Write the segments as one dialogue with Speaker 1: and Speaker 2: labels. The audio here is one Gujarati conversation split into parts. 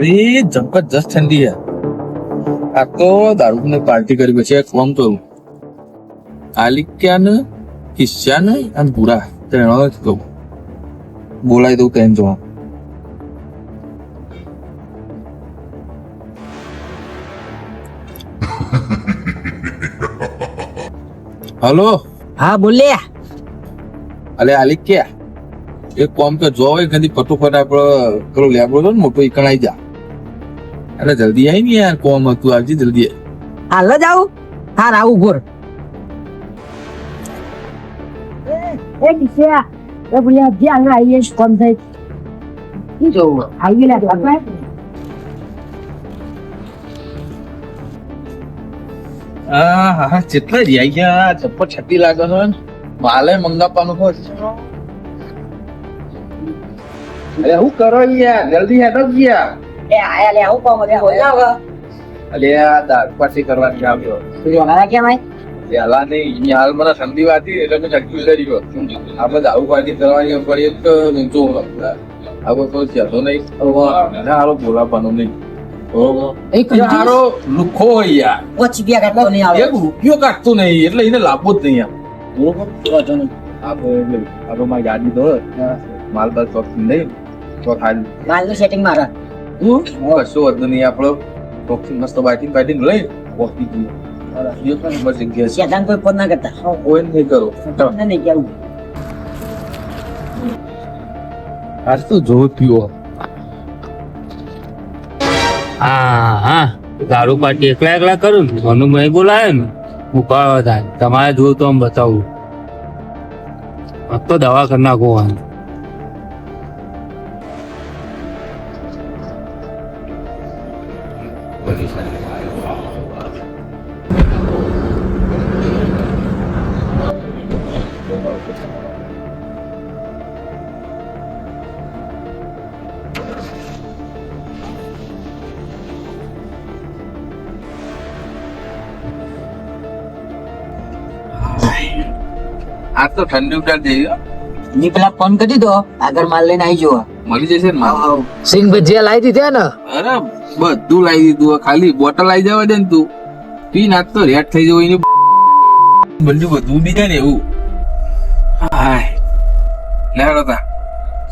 Speaker 1: અરે જબરજસ્ત ઠંડી છે આ તો દારૂ ને પાર્ટી કરી પછી એક ફોન કરું આલિક્યા ને કિસ્સા ને અને પૂરા ત્રણો જ કહું. બોલાવી દઉં તેમ જોવા. હલો?
Speaker 2: હા બોલે.
Speaker 1: અલે આલિક્યા એક કોમ કે જો કદી ફટોફટ આપડે પેલો લેબડો તો ને મોટો ઈકણ આવી જા. અરે જલ્દી આવી ને યાર કોમ હતું. આવજે જલ્દી.
Speaker 2: હાલ જ આવું હા આવું ગોર એ કિસ્યા એ ભૂલ્યા જે આગળ આવીએ છે, કોમ થઈ ઈ જો આવી લે આપણે
Speaker 1: હા હા કેટલા જ આવી ગયા. ચપ્પર છતી લાગે છે ને. માલે મંગાવવાનું હોય. અરે હું કરો યાર? જલ્દી હેડો જ ગયા
Speaker 2: એ આયા લે આવું કોમ હવે હોય હવે.
Speaker 1: અલે આ દારૂ કરવા કરવાની આવ્યો.
Speaker 2: તું જોનારા કેમ આય?
Speaker 1: પેલા નહીં અહીંયા હાલ મને ઠંડી વાતી એટલે મેં ચક્કી ઉડાડી ગયો. આપણે દારૂ પાર્ટી કરવાની પડી તો ઊંચો આપણે તો ચાલો નહીં. હારો બોલાવવાનું નહીં. લુખો હોય યાર. રૂપિયો કાઢતો નહીં એટલે એને લાભો જ નહીં બરોબર? આ ભાઈ આ તો મારી ગાડી તો માલ બાલ ચોક નહીં તો ખાલી
Speaker 2: માલનું સેટિંગ મારા.
Speaker 1: હું કશો વધુ નહીં આપણો ચોકથી મસ્ત બાઇટિંગ બાઇટિંગ લઈ પહોંચી જઈએ એ પણ નંબર જગ્યા છે
Speaker 2: શેતાન કોઈ ફોન ના કરતા
Speaker 1: કોઈ નહીં કરો
Speaker 2: ના નહીં કેવું
Speaker 1: આજ તો જો પીવો
Speaker 3: હા હા દારૂ પાર્ટી એકલા એકલા કરું ને મને મેં બોલાયો ને ઉપાડવા થાય તમારે જોવું તો આમ બતાવું આ તો દવા કરી નાખો આમ.
Speaker 1: આજ તો ઠંડી ઉતાર જઈએ
Speaker 2: ની પેલા ફોન કરી દીધો આગળ માલ લઈને આવી જવો
Speaker 1: મળી જશે ને
Speaker 2: સિંગ ભજીયા લાવી દીધા ને?
Speaker 1: અરે બધું લાવી દીધું. ખાલી બોટલ લાવી જવા દે ને તું. પી નાખ તો રેટ થઈ જવું એની બધું બધું બીજા ને એવું. હાય. લેડો તા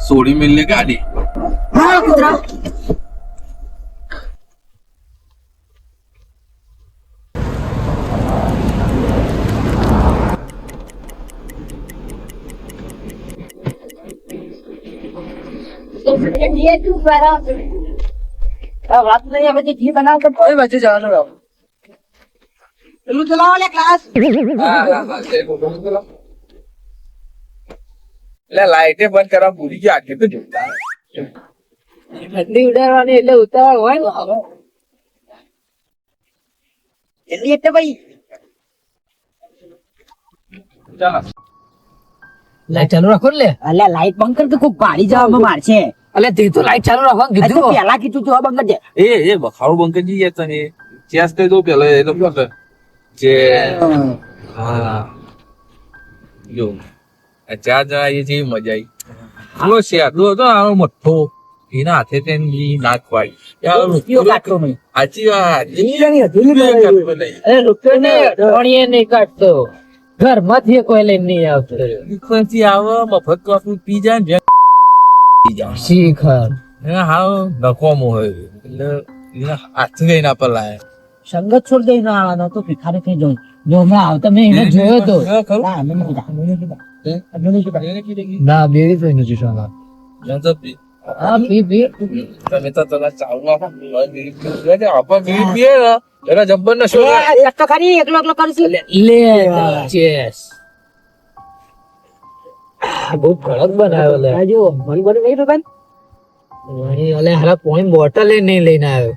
Speaker 1: સોડી મિલ ને ગાડી.
Speaker 2: હા કૂતરા. વાત નહીં હવે ઘી બનાવ તો કોઈ વચ્ચે જવાનું રહો પેલું ચલાવો લે ક્લાસ
Speaker 1: એટલે લાઈટે બંધ કરવા ભૂલી ગયા આખે તો જોતા
Speaker 2: ઠંડી ઉડાડવાની એટલે ઉતાવળ હોય ને એટલી એટલે ભાઈ.
Speaker 1: ચાલો.
Speaker 4: લાઈટ ચાલુ રાખો લે.
Speaker 2: અલ્યા લાઈટ બંધ કર તો કોઈ ભારી જવામાં મારશે.
Speaker 4: અલે તે તો લાઈટ ચાલુ રાખવાનું
Speaker 2: કીધું તો
Speaker 4: કીધું.
Speaker 2: પેલા કીધું તો બંધ
Speaker 1: એ એ બખાડું બંધ કરી દઈએ તને. ચેસ કરી દો પેલા એ લોકો જે હા. જો આ ચાર જણા એ છીએ મજા આવી. આનો શેરડો હતો ને આનો મઠ્ઠો. એના હાથે તે નાક વાળી યાર
Speaker 2: રૂપિયો કાઢતો નહીં.
Speaker 1: સાચી વાત.
Speaker 4: ધોણીએ નહીં કાઢતો. ઘરમાંથી કોઈ લઈને નહીં આવતો
Speaker 1: મફત કોફી પી જાય ને પી જાય
Speaker 4: શીખર
Speaker 1: એને હાવ નકોમો હોય એટલે એને હાથ ગઈ ના પર લાય
Speaker 2: સંગત છોડ દઈ ના આવવાનો તો ભિખારી થઈ જાઉં જો હમણાં આવતા મેં એને જોયો તો
Speaker 1: હા, ખરું?
Speaker 2: ના અમે નહીં કીધા. અમે નહીં કીધા. અમે નહીં કીધા.
Speaker 1: એને કીધું કે
Speaker 4: ના બેરી તો નથી સાલા
Speaker 1: મેં તો પી-
Speaker 4: હા પી પી
Speaker 1: તમે તો તને ચાવવા આપણે બીડી પીએ ને એના જબ્બર ને શું
Speaker 2: એ, એક તો ખરી એકલો એકલો કરીશું
Speaker 4: લે ચેસ બહુ કડક બનાવ્યો લે.
Speaker 2: આ જો મન બની નહીં રૂપાન
Speaker 4: અહીં અલે હરા પોઈન્ટ બોટલ નહીં લઈને આવ્યો.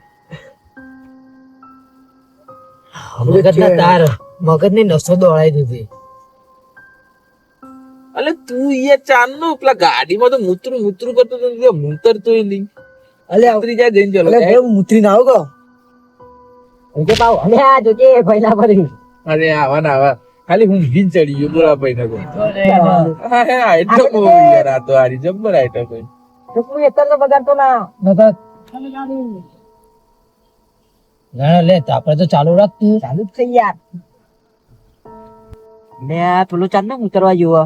Speaker 4: મગજ ના તાર મગજની નસો દોડાઈ દીધી.
Speaker 1: અલે તું એ ચાંદનો પેલા ગાડીમાં તો મૂતરું મૂતરું કરતો તો તે મૂતર તો નહીં.
Speaker 2: અલે
Speaker 1: આવતી જાય જઈને ચલો.
Speaker 2: અલે મૂત્રી મુતરી ના આવો કે પાવ અમે આ જોજે પહેલા પડી
Speaker 1: અરે આવા ના આવા. ખાલી હું ભીન ચડી ગયો બોલા. ભાઈ ના હા હા આઈટમ યાર આ તો આરી જબ્બર આઈટમ કોઈ.
Speaker 2: તો તું બગાડ તો ના.
Speaker 4: નતા ના લે આપણે તો ચાલુ રાખતું
Speaker 2: ચાલુ જ છે યાર. લે પેલું ચાંદ ને ઉતરવા જેવો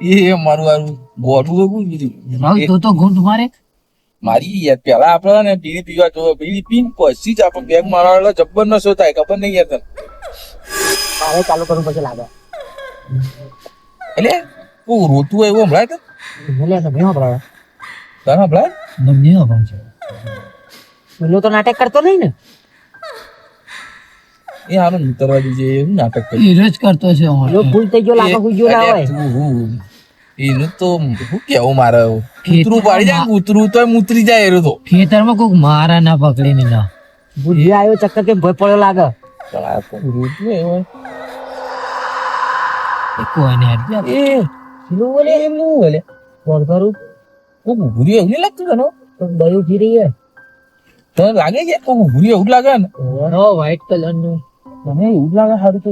Speaker 1: એ મારું મારું ગોઠું તો કોણ કીધું?
Speaker 4: ભાઈ તો તો ગુંડ મારે.
Speaker 1: મારી યાર પેલા આપડે ને બીડી પીવા જો બીડી પીન પછી જ આપણે બેગ મારવા જબ્બર નશો થાય ખબર નહીં યાર તને.
Speaker 2: મારે ચાલુ કરવું પછી લાગે.
Speaker 1: એટલે તું રોતું એવું હમણાં
Speaker 2: લે તો ભીમો પડે
Speaker 1: તારા હમણાં
Speaker 4: મને નહીં છે.
Speaker 2: પેલો તો નાટક કરતો નહીં ને?
Speaker 1: એ હારું ઉતરવા દીજે એવું નાટક કરી?
Speaker 4: એ જ કરતો છે અમારે.
Speaker 2: ભૂલ થઈ ગયો લાગે ગયો ના હોય.
Speaker 1: એનું તો શું કેવું મારે? ઉતરું પાડી જાય ઉતરું તો ઉતરી જાય એનું તો.
Speaker 4: ખેતરમાં કોક મારા ના પકડી ને. ના
Speaker 2: બુદ્ધિ આવ્યો ચક્કર કે ભય પડ્યો લાગે?
Speaker 1: ચલા તો રોતું હોય એવું.
Speaker 4: ને ગયા.
Speaker 1: એ પેલું બોલે બોલે.
Speaker 2: કરું.
Speaker 1: કોક ઊભું એવું નહીં લાગતું તને
Speaker 2: તો હે.
Speaker 1: લાગે છે કોક એવું લાગે ને?
Speaker 4: નો વ્હાઈટ કલરનું.
Speaker 1: મને એવું લાગે સારું તો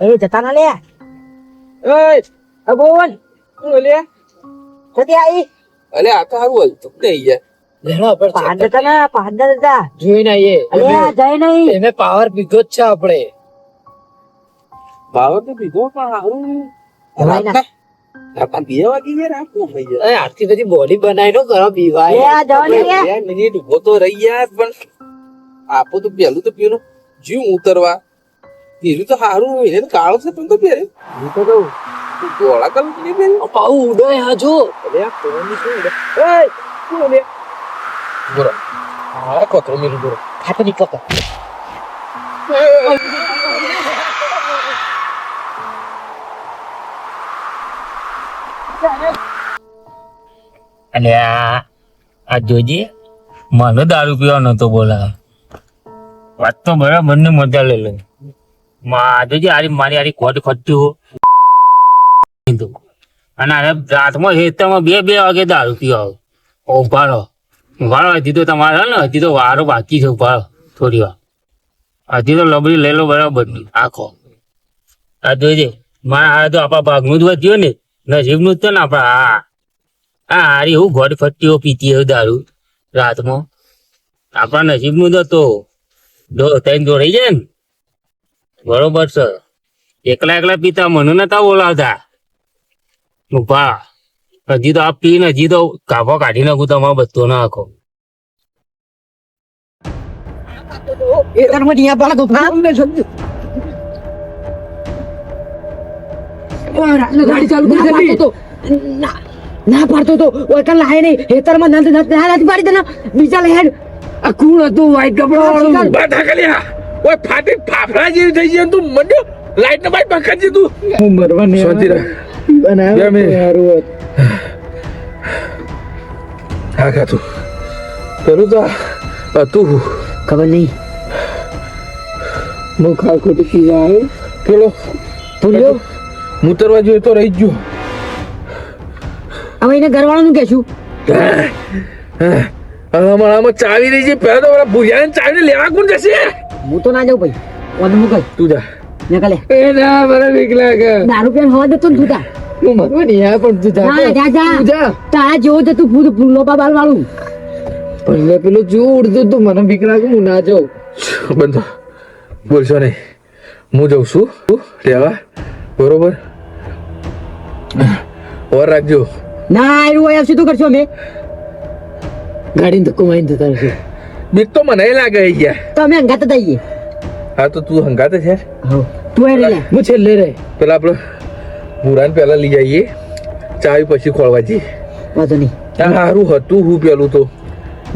Speaker 2: એ જતા ના લે. એ અગોન
Speaker 1: બોલે?
Speaker 2: જતી આઈ.
Speaker 1: અલે આ તો સારું હલતું જ નહીં
Speaker 4: લેણો આપણે
Speaker 2: ના ના
Speaker 4: આવીએ
Speaker 2: જાય નહીં.
Speaker 4: પાવર પીધો જ છે આપણે.
Speaker 1: પાવર તો પીધો પણ સારું
Speaker 2: હલાઈ નાખ.
Speaker 1: બે વાગી ગયા ભાઈ યાર.
Speaker 4: એ આટલી બધી બોડી બનાવી નો કરો
Speaker 2: એ
Speaker 4: પીવાય
Speaker 1: બે મિનિટ ઊભો તો રહી યાર પણ આપો તો પેલું તો પેલું જીવ ઉતરવા. પેલું તો સારું એને તો કાળો છે પણ તો પહેરે.
Speaker 2: હું તો કહું
Speaker 1: ગોળા કલરની પહેરે?
Speaker 4: પાઉ ઉડો હા જો.
Speaker 1: અરે આ કોની શું લે એય શું લે બોરો આ કોતરો મેલું બોરો
Speaker 2: ખાતો નીકળતો
Speaker 3: અને આ જોજે, મને દારૂ પીવા તો બોલા. વાત તો બરાબર, મને મજા લઈ લે. માં, જોજે, આરી, મારી આરી ખોટ ખટ્યું અને આ રાતમાં હેતરમાં બે બે વાગે દારૂ પીવા ઉભારો. ઉભારો, હજી તો તમારે ને? હજી તો વારો બાકી છે, ઉભારો, થોડી વાર. હજી તો લબડી લઈ લો બરાબર. આખો. આ જોજે, મારા હારે તો આપણા ભાગનું જ વધ્યું ને. નસીબનું જ છે ને આપણા હા. હા હારી હું ગોડ ફટ્ટીઓ પીતી હોય દારૂ રાતમાં. આપણા નસીબનું જ હતો. જો તઈને જોડાઈ જાય ને. બરોબર છે. એકલા એકલા પીતા મને નતા બોલાવતા. ઊભા હજી તો આ પીને હજી તો કાપો કાઢી નાખું તમારો બધો ના આખો.
Speaker 2: એ તાર મને અહીંયા પાડો ભાગ ગાડી ચાલુ કરી. તો. ના. ના પાડતો તો. ઓય કલ લાય નહીં. હેતરમાં નંદ નંદ ના લાતી પાડી દેના. બીજા લહેડ આ કુણ હતું વાઈટ કપડા વાળું.
Speaker 1: બાધા કલ્યા ઓય ફાટી ફાફડા જેવી થઈ ગઈ તું. મંડ્યો. લાઈટ ને બાઈટ પકડજી તું
Speaker 2: હું મરવા ને
Speaker 1: શાંતિ રાખ. બે મિનિટ. હા ખા તું. પેલું તો હતું
Speaker 2: ખબર નહીં.
Speaker 1: હું ખા ખોટી પીવા આવ્યો પેલો
Speaker 2: ભૂલ્યો
Speaker 1: મુતરવા જોઈએ તો રહી જ ગયો.
Speaker 2: હવે એને ઘરવાળાનું કહેશું
Speaker 1: આમાં આમાં ચાવી રહી છે. પહેલા તો ભૂયાને ચાવીને લેવા કોણ જશે?
Speaker 2: હું તો ના જાઉં ભાઈ. ઓન મુકલ
Speaker 1: તું જા.
Speaker 2: નીકળે.
Speaker 1: એ ના મારા બીક લાગે
Speaker 2: દારૂ પીને હોવા દેતો તું તા
Speaker 1: હું મરવા નહીં આ પણ તું
Speaker 2: ના જા જા.
Speaker 1: જા.
Speaker 2: તારા જેવો તો તું ભૂત ફૂલો બાબાલ વાળું
Speaker 1: પહેલે પેલું જો ઉડતું તું મને બીક લાગે હું ના જાઉં. બંધો બોલશો નહીં. હું જાઉં છું. રહેવા બરોબર? ઓર રાખજો.
Speaker 2: ના આવ્યું હોય સીધું કરશો અમે. ગાડીને ધક્કો મારીને જતા રહેશું.
Speaker 1: બીક તો મને લાગે યાર.
Speaker 2: તો અમે અંગાત જ આવીએ
Speaker 1: હા તો તું હંગાતે છે?
Speaker 2: હા. તું એ લે
Speaker 1: હું છેલ્લે રહે પેલા આપણે મુરાન પહેલા લઈ જઈએ ચાવી પછી ખોળવા જઈએ
Speaker 2: વાંધો નહીં.
Speaker 1: સારું હતું હું પેલું તો.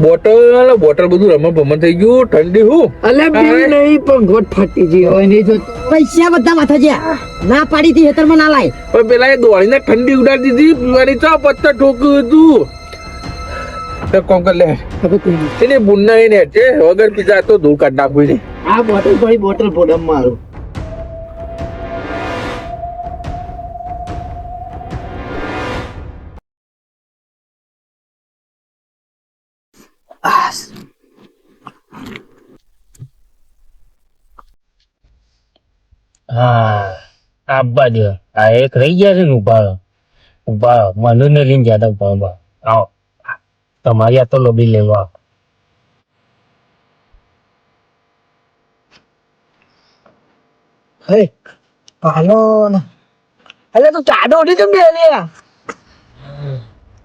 Speaker 1: બોટલ બોટલ બધું રમણ ભમણ થઈ ગયું ઠંડી હું.
Speaker 2: અલે
Speaker 1: બી
Speaker 2: નહીં પણ ગોટ ફાટી ગઈ હોય નહીં જો પૈસા બધા માથા જ્યાં ના પાડી હતી હેતરમાં ના લાય.
Speaker 1: પણ પેલા એ દોડીને ઠંડી ઉડાડી દીધી પીવાની ચા પત્તા ઠોક્યું હતું. તો કોમ કર લે? એને બુન્ના એને વગર પીઝા તો ધૂળ કાઢ નાખવું
Speaker 2: આ બોટલ થોડી બોટલ પોડમ મારું.
Speaker 3: હા આપવા દે આ એક રહી ગયા છે ને ઊભા રહો. ઊભા રહો. મનુને લઈને જતા ઊભા ઊભા આવો તમારી આ તો લોબી લેવા
Speaker 2: હે હાલો ને અલે તું ચાડો ઉઠી કેમ બે લે અલે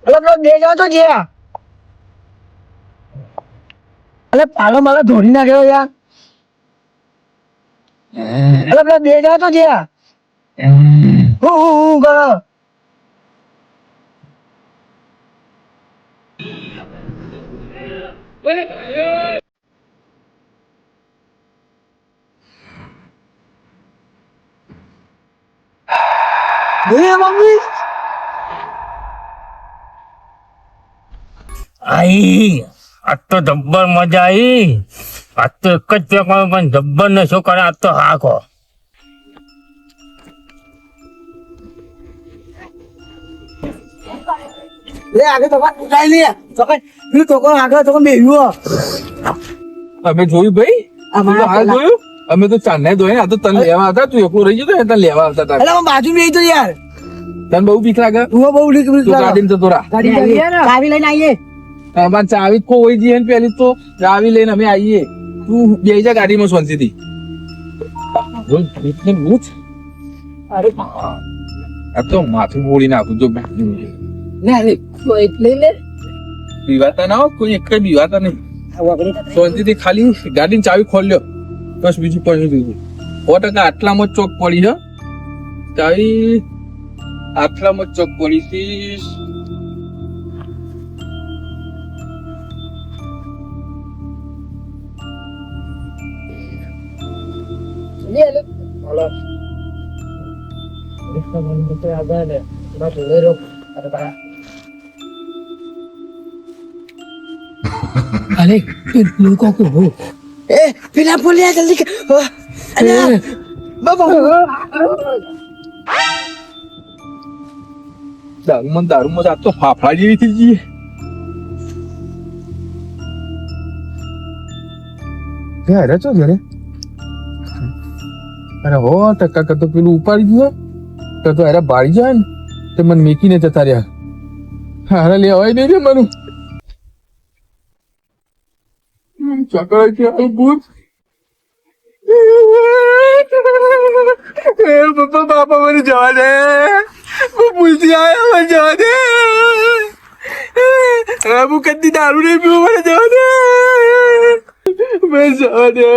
Speaker 2: પેલો બે જાવ તો જે અલે પાલો માલા ધોરી નાખ્યો યાર. અલે પેલા બે જાવ તો જ્યાં હું હું હું કરો. મમ્મી.
Speaker 3: આઈ. આ તો જબ્બર મજા આવી આજ તો એક જ પેકમાં પણ જબ્બર નશો કરે? આ તો હાકો
Speaker 2: લે આગળ તો ઉઠાઈ લે તો કઈ પેલું તો કોણ આગળ તો કોણ
Speaker 1: અમે જોયું ભાઈ?
Speaker 2: આ
Speaker 1: હાલ જોયું? અમે તો ચાંદને જોઈ આ તો તને લેવા હતા તું એકલો રહી ગયો તો તને લેવા આવતા હતા
Speaker 2: બાજુ બેહી તો યાર.
Speaker 1: તને બહુ બીક લાગે?
Speaker 2: તું બહુ
Speaker 1: તું ગાડીમાં જતો રહા.
Speaker 2: લઈને આવીએ.
Speaker 1: અમારે ચાવી કો હોય જઈએ ને પેલી તો. ચાવી લઈને અમે આવીએ તું બે જા ગાડીમાં બોલ,
Speaker 2: અરે.
Speaker 1: આ તો માથું બોળી નાખું જો
Speaker 2: ના રે એટલે લે
Speaker 1: બીવાતા ના કોઈ એક કઈ બીવાતા નહીં. શાંતિથી ખાલી ગાડીની ચાવી ખોલ્યો બસ બીજું નહીં બીજું સો ટકા આટલામાં જ ચોક પડી છે. ચાવી આટલામાં જ ચોક પડી હતી
Speaker 2: અરે લોકો કો હો એ પેલા બોલ્યા જલ્દી કે અરે બાબા
Speaker 1: દારૂમાં ને દારૂમાં તો આ તો ફાફડા જેવી થઈ જઈએ ઘરે છો ઘરે અરે હો ટકા કરતો પેલું ઉપાડી દીધો તો તો અરે બાળી જાય ને, તે મને મેકીને જતા રહ્યા. હારે લેવાય નહીં રે મનું. ચોકડો છે આ ભૂત પપ્પા, બાપા મને જવા દે. ભૂલથી આવ્યો મને જવા દે. દારૂ નહીં પીવું, મને દે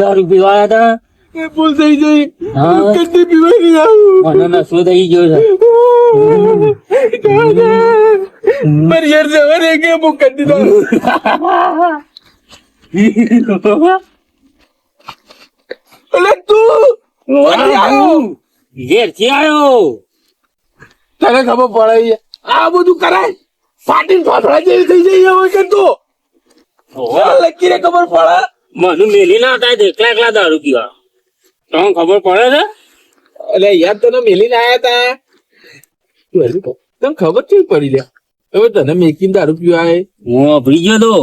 Speaker 1: દારૂ
Speaker 3: પીવા હતા?
Speaker 1: એ ભૂલ થઈ
Speaker 3: હા.
Speaker 1: કદી પીવા આવું.
Speaker 3: મને નશો થઈ ગયો છે?
Speaker 1: મારી યાર જવા દે કે હું કદી દારૂ અલે તું ક્યાંથી આવ્યો.
Speaker 3: ઘેરથી આવ્યો.
Speaker 1: તને ખબર પડે આ બધું કરાય? ફાટીને ફાફડા જેવી થઈ જઈ હવે કે તું? લકીને ખબર પડે.
Speaker 3: મને મેલી ના હતા એકલા એકલા દારૂ પીવા. તમને ખબર પડે છે?
Speaker 1: અલે યાર તને મેલીને આયા તા. તું તને ખબર કેવી પડી લે? હવે તને મેકીને દારૂ પીવા આય
Speaker 3: હું અભરી ગયો તો.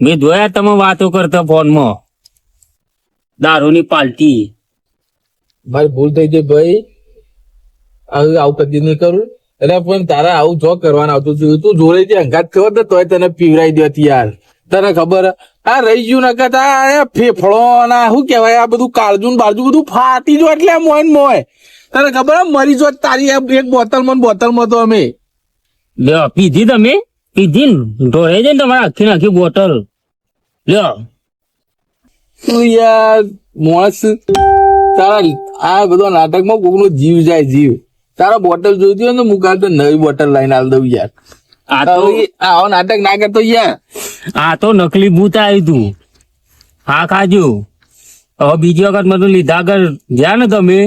Speaker 3: મેં જોયા તમે વાતો કરતા ફોનમાં. દારૂની પાલટી.
Speaker 1: મારી ભૂલ થઈ જાય ભાઈ. હવે આવું કદી નહીં કરું. એટલે પણ તારા આવું જો કરવાનું આવતું તું જોડે જે અંગાત ખબર ને તોય તને પીવરાઈ દેતી યાર તને ખબર? આ રહી ગયું નકર તા આ ફેફડો ના શું કહેવાય? આ બધું કાળજુ ને બાળજુ બધું ફાટી જો એટલે મોય ને મોય. તને ખબર? મરી જો તારી એક એક બોટલમાં બોટલમાં તો અમે.
Speaker 3: લ્યો પીધી તમે? પીધી ને? ઢોળે છે ને તમારે આખી નાખી બોટલ લ્યો
Speaker 1: યાર માણસ. તારા આ બધો નાટકમાં કોકનો જીવ જાય જીવ. તારા બોટલ જોઈતી હોય ને મુકાલ તો નવી બોટલ લઈને આલ દઉં યાર.
Speaker 3: આ તો
Speaker 1: આવો નાટક ના કરતો યાર.
Speaker 3: આ તો નકલી ભૂત આવ્યું તું. હા ખાજો. હવે બીજી વખત મને લીધા આગળ ગયા ને તમે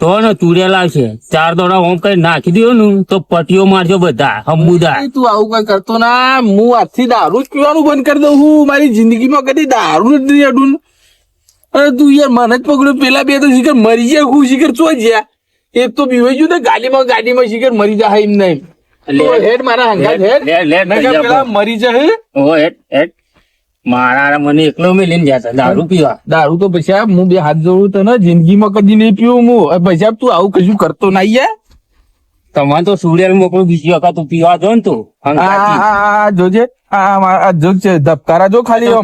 Speaker 3: તો ને તુરિયા લાવશે ચાર દોડા ઓમ કઈ નાખી દો ને તો પટીઓ મારજો બધા હંબુદા.
Speaker 1: તું આવું કઈ કરતો ના. હું આજથી દારૂ જ પીવાનું બંધ કરી દઉં હું મારી જિંદગીમાં કદી દારૂ જ નહીં અડું. અરે તું યાર મને જ પકડ્યું. પેલા બે તો શિખર મરી જાય હું શિખર ચો જ્યા એક તો બીવાઈ ગયું ને ગાડીમાં ગાડીમાં શિખર મરી જાય એમ નહીં. હેડ મારા હંગાત હેડ. પેલા
Speaker 3: ઓ મને એકલો મેલીને જતા દારૂ પીવા.
Speaker 1: દારૂ તો પછી હું બે હાથ જોડું તને જિંદગીમાં કદી નહીં પીવું હું. પછી તું આવું કશું કરતો નહીં યાર.
Speaker 3: તમારે તો સુરેલ મોકલું બીજી વખત તું પીવા દો ને તું
Speaker 1: જોજે. આ જોગ છે ધબકારા જો ખાલી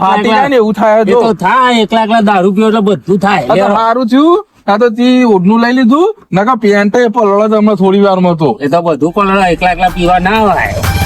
Speaker 1: ફાટી જાય ને એવું થાય
Speaker 3: એ
Speaker 1: જો.
Speaker 3: તો થાય એકલા એકલા દારૂ પીવો એટલે બધું થાય.
Speaker 1: સારું થયું. આ તો તી ઓઢનું લઈ લીધું. નકા પેન્ટ પલળો હમણાં થોડી વારમાં તો
Speaker 3: એ તો બધું પણ એકલા એકલા પીવા ના આવે